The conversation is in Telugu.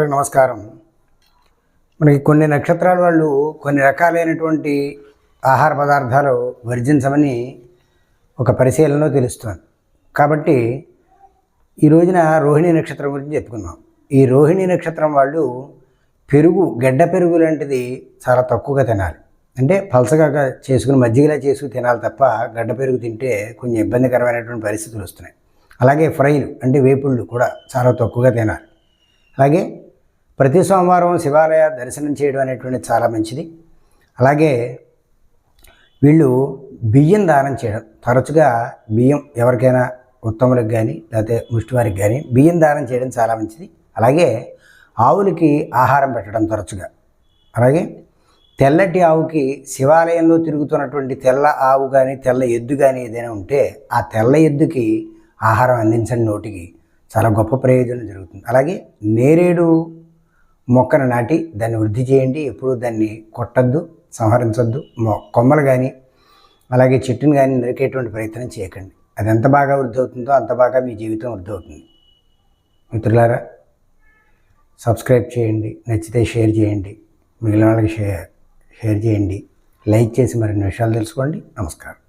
నమస్కారం. మనకి కొన్ని నక్షత్రాల వాళ్ళు కొన్ని రకాలైనటువంటి ఆహార పదార్థాలు వర్జించమని ఒక పరిశీలనలో తెలుస్తుంది. కాబట్టి ఈ రోజున రోహిణి నక్షత్రం గురించి చెప్పుకుందాం. ఈ రోహిణి నక్షత్రం వాళ్ళు పెరుగు గడ్డ పెరుగు లాంటిది చాలా తక్కువగా తినాలి. అంటే పలసగా చేసుకుని మజ్జిగలా చేసుకుని తినాలి తప్ప గడ్డ పెరుగు తింటే కొంచెం ఇబ్బందికరమైనటువంటి పరిస్థితులు వస్తున్నాయి. అలాగే ఫ్రైలు అంటే వేపుళ్ళు కూడా చాలా తక్కువగా తినాలి. అలాగే ప్రతి సోమవారం శివాలయ దర్శనం చేయడం అనేటువంటిది చాలా మంచిది. అలాగే వీళ్ళు బియ్యం దానం చేయడం. తరచుగా బియ్యం ఎవరికైనా ఉత్తములకు కానీ లేకపోతే ముష్టివారికి కానీ బియ్యం దానం చేయడం చాలా మంచిది. అలాగే ఆవులకి ఆహారం పెట్టడం తరచుగా. అలాగే తెల్లటి ఆవుకి శివాలయంలో తిరుగుతున్నటువంటి తెల్ల ఆవు కానీ తెల్ల ఎద్దు కానీ ఏదైనా ఉంటే ఆ తెల్ల ఎద్దుకి ఆహారం అందించండి నోటికి చాలా గొప్ప ప్రయోజనం జరుగుతుంది. అలాగే నేరేడు మొక్కను నాటి దాన్ని వృద్ధి చేయండి. ఎప్పుడూ దాన్ని కొట్టద్దు సంహరించొద్దు. మొ కొమ్మలు కానీ అలాగే చెట్టుని కానీ నరికేటువంటి ప్రయత్నం చేయకండి. అది ఎంత బాగా వృద్ధి అవుతుందో అంత బాగా మీ జీవితం వృద్ధి అవుతుంది. మిత్రులారా సబ్స్క్రైబ్ చేయండి నచ్చితే షేర్ చేయండి మిగిలిన వాళ్ళకి షేర్ షేర్ చేయండి. లైక్ చేసి మరిన్ని విషయాలు తెలుసుకోండి. నమస్కారం.